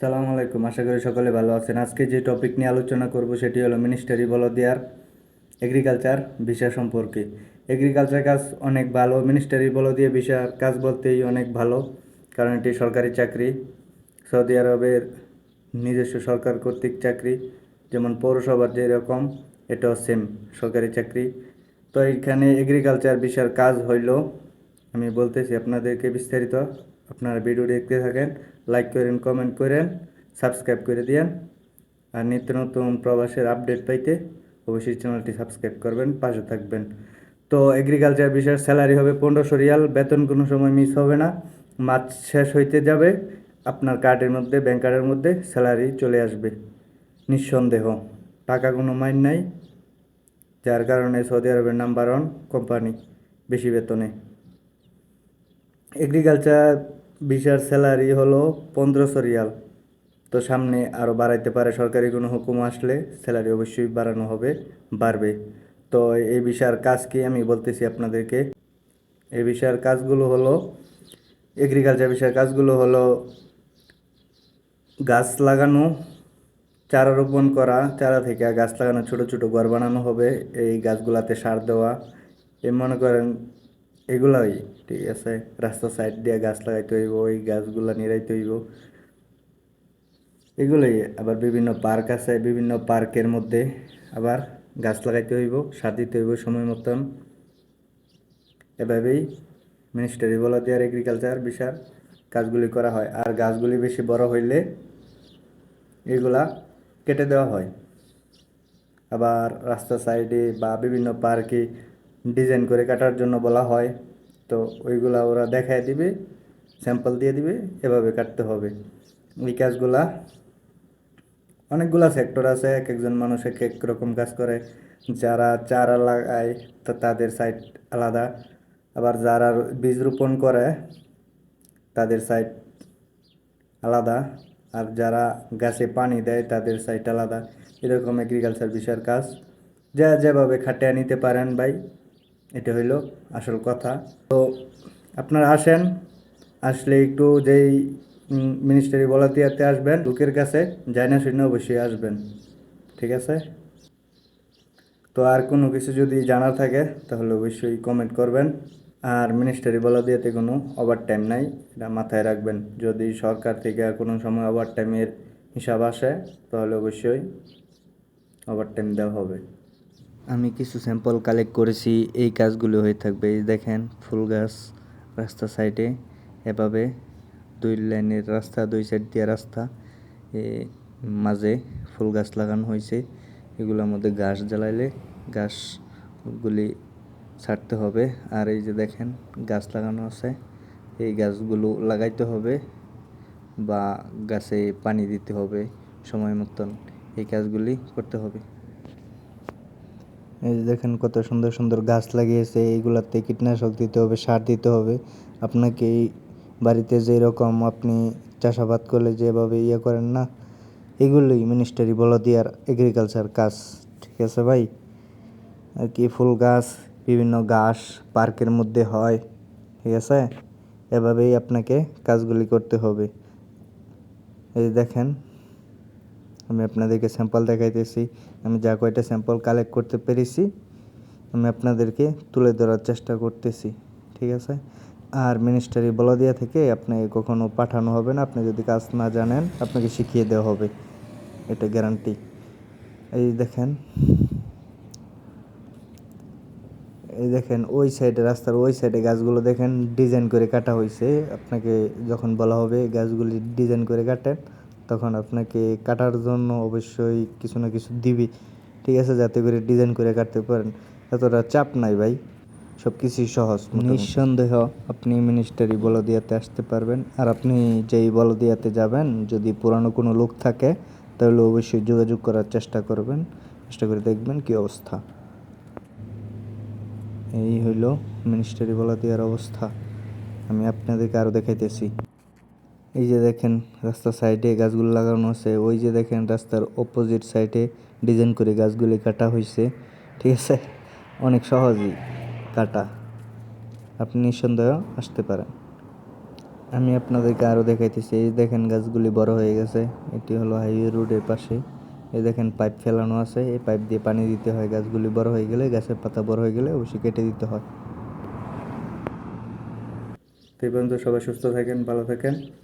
সালাম আলাইকুম। আশা করি সকলে ভালো আছেন। আজকে যে টপিক নিয়ে আলোচনা করব সেটি হলো মিনিস্টারি বলদিয়ার এগ্রিকালচার ভিসা সম্পর্কে। এগ্রিকালচার কাজ অনেক ভালো মিনিস্টারি বলদিয়া ভিসার কাজ বলতেই অনেক ভালো, কারণ এটি সরকারি চাকরি। সৌদি আরবের নিজস্ব সরকার কর্তৃক চাকরি, যেমন পৌরসভার যেরকম, এটাও সেম সরকারি চাকরি। তো এখানে এগ্রিকালচার ভিসার কাজ হইল, আমি বলতেছি আপনাদেরকে বিস্তারিত, আপনারা ভিডিও দেখতে থাকেন। লাইক করেন কমেন্ট করেন সাবস্ক্রাইব করে দিয়েন। আর নিত্য নতুন প্রবাসের আপডেট পাইতে অবশ্যই চ্যানেলটি সাবস্ক্রাইব করবেন, পাশে থাকবেন। তো এগ্রিকালচার বিষয়ের স্যালারি হবে পনেরোশো রিয়াল, বেতন কোনো সময় মিস হবে না। মাস শেষ হইতে যাবে, আপনার কার্ডের মধ্যে ব্যাংক কার্ডের মধ্যে স্যালারি চলে আসবে। নিঃসন্দেহ, টাকা কোনো মাইন নাই, যার কারণে সৌদি আরবের নাম্বার ওয়ান কোম্পানি বেশি বেতনে। এগ্রিকালচার ভিসার স্যালারি হলো পনেরোশো রিয়াল। তো সামনে আরও বাড়াইতে পারে সরকারি কোনো হুকুম আসলে স্যালারি অবশ্যই বাড়ানো হবে, বাড়বে। তো এই বিষয়ের কাজ কি আমি বলতেছি আপনাদেরকে। এই বিষয়ের কাজগুলো হলো এগ্রিকালচার বিষয়ের কাজগুলো হলো গাছ লাগানো, চারা রোপণ করা, চারা থেকে গাছ লাগানো, ছোট ছোট ঘর বানানো হবে, এই গাছগুলাতে সার দেওয়া। এই মনে করেন এগুলাই ঠিক আছে? রাস্তার সাইড দিয়ে গাছ লাগাইতে হইব, ওই গাছগুলা নিরাইতে হইব। এগুলোই আবার বিভিন্ন পার্ক আছে, বিভিন্ন পার্কের মধ্যে আবার গাছ লাগাইতে হইব, সার দিতে হইব সময় মতন। এভাবেই মিনিস্টারি বলতে আর এগ্রিকালচার বিষয় কাজগুলি করা হয়। আর গাছগুলি বেশি বড় হইলে এগুলা কেটে দেওয়া হয়। আবার রাস্তার সাইডে বা বিভিন্ন পার্কে ডিজাইন করে কাটার জন্য বলা হয়। তো ওইগুলা ওরা দেখায় দিবে স্যাম্পল দিয়ে দিবে, এভাবে কাটতে হবে। এই কাজগুলা, অনেকগুলা সেক্টর আছে এক একজন মানুষ এক এক রকম কাজ করে। যারা চারা লাগায়, তো তাদের সাইড আলাদা। আবার যারা বীজ রোপণ করে, তাদের সাইড আলাদা। আর যারা গাছে পানি দেয়, তাদের সাইড আলাদা। এরকম এগ্রিকালচার বিষয়ের কাজ। যা যেভাবে খাটিয়ে নিতে পারেন ভাই। এটা হইল আসল কথা। তো আপনারা আসেন, আসলে একটু যেই মিনিস্টারি বলাতিয়াতে আসবেন, লোকের কাছে যাই না শুনে অবশ্যই আসবেন, ঠিক আছে? তো আর কোনো কিছু যদি জানার থাকে, তাহলে অবশ্যই কমেন্ট করবেন। আর মিনিস্টারি বলা দিয়েতে কোনো ওভার টাইম নাই, এটা মাথায় রাখবেন। যদি সরকার থেকে কোনো সময় ওভার টাইমের হিসাব আসে, তাহলে অবশ্যই ওভার টাইম দেওয়া হবে। আমি কিছু স্যাম্পল কালেক্ট করেছি, এই কাজগুলো হয়ে থাকবে। এই দেখেন, ফুল গাছ রাস্তা সাইডে এভাবে দুই লাইনের রাস্তা, দুই সাইড দিয়ে রাস্তা, এ মাঝে ফুল গাছ লাগানো হয়েছে। এগুলোর মধ্যে ঘাস জ্বালাইলে ঘাসগুলি ছাড়তে হবে। আর এই যে দেখেন, গাছ লাগানো আছে। এই গাছগুলো লাগাইতে হবে বা গাছে পানি দিতে হবে। সময় মতন এই কাজগুলি করতে হবে। এই দেখেন কত সুন্দর সুন্দর গাছ লাগিয়েছে এইগুলাতে কীটনাশক দিতে হবে, সার দিতে হবে। আপনাকে এই বাড়িতে যেরকম আপনি চাষাবাদ করলে যেভাবে ইয়ে করেন না, এগুলোই মিনিস্টারি বলদিয়ার এগ্রিকালচার কাজ, ঠিক আছে ভাই? আর কি ফুল গাছ, বিভিন্ন ঘাস পার্কের মধ্যে হয়, ঠিক আছে? এভাবেই আপনাকে কাজগুলি করতে হবে। এই দেখেন আমি আপনাদেরকে স্যাম্পল দেখাইতেছি। আমি যা কয়টা স্যাম্পল কালেক্ট করতে পেরেছি, আমি আপনাদেরকে তুলে ধরার চেষ্টা করতেছি, ঠিক আছে? আর মিনিস্টারি বলদিয়া থেকে আপনাকে কখনো পাঠানো হবে না, আপনি যদি কাজ না জানেন, আপনাকে শিখিয়ে দেওয়া হবে, এটা গ্যারান্টি এই দেখেন এই দেখেন, ওই সাইডে রাস্তার ওই সাইডে গাছগুলো দেখেন ডিজাইন করে কাটা হয়েছে আপনাকে যখন বলা হবে, গাছগুলি ডিজাইন করে কাটেন তখন আপনাকে কাটার জন্য অবশ্যই কিছু না কিছু দিবি। ঠিক আছে? যাতে করে ডিজাইন করে কাটতে পারেন। এতটা চাপ নাই ভাই। সব কিছুই সহজ নিঃসন্দেহ আপনি মিনিস্টারি বলদিয়াতে আসতে পারবেন। আর আপনি যেই বলদিয়াতে যাবেন, যদি পুরানো কোনো লোক থাকে, তাহলে অবশ্যই যোগাযোগ করার চেষ্টা করবেন। চেষ্টা করে দেখবেন কি অবস্থা। এই হইল মিনিস্টারি বলদিয়ার অবস্থা। আমি আপনাদেরকে আরও দেখাইতেছি। এই যে দেখেন, রাস্তার সাইডে গাছগুলো লাগানো আছে। ওই যে দেখেন, রাস্তার অপোজিট সাইডে ডিজাইন করে গাছগুলি কাটা হয়েছে ঠিক আছে? অনেক সহজই কাটা। আপনি নিঃসন্দেহ আসতে পারেন। আমি আপনাদেরকে আরও দেখাইতেছি। এই দেখেন, গাছগুলি বড় হয়ে গেছে। এটি হলো হাইওয়ে রোডের পাশে। এই দেখেন, পাইপ ফেলানো আছে। এই পাইপ দিয়ে পানি দিতে হয়। গাছগুলি বড় হয়ে গেলে, গাছের পাতা বড় হয়ে গেলে অবশ্যই কেটে দিতে হয়। সেই পর্যন্ত সবাই সুস্থ থাকেন, ভালো থাকেন।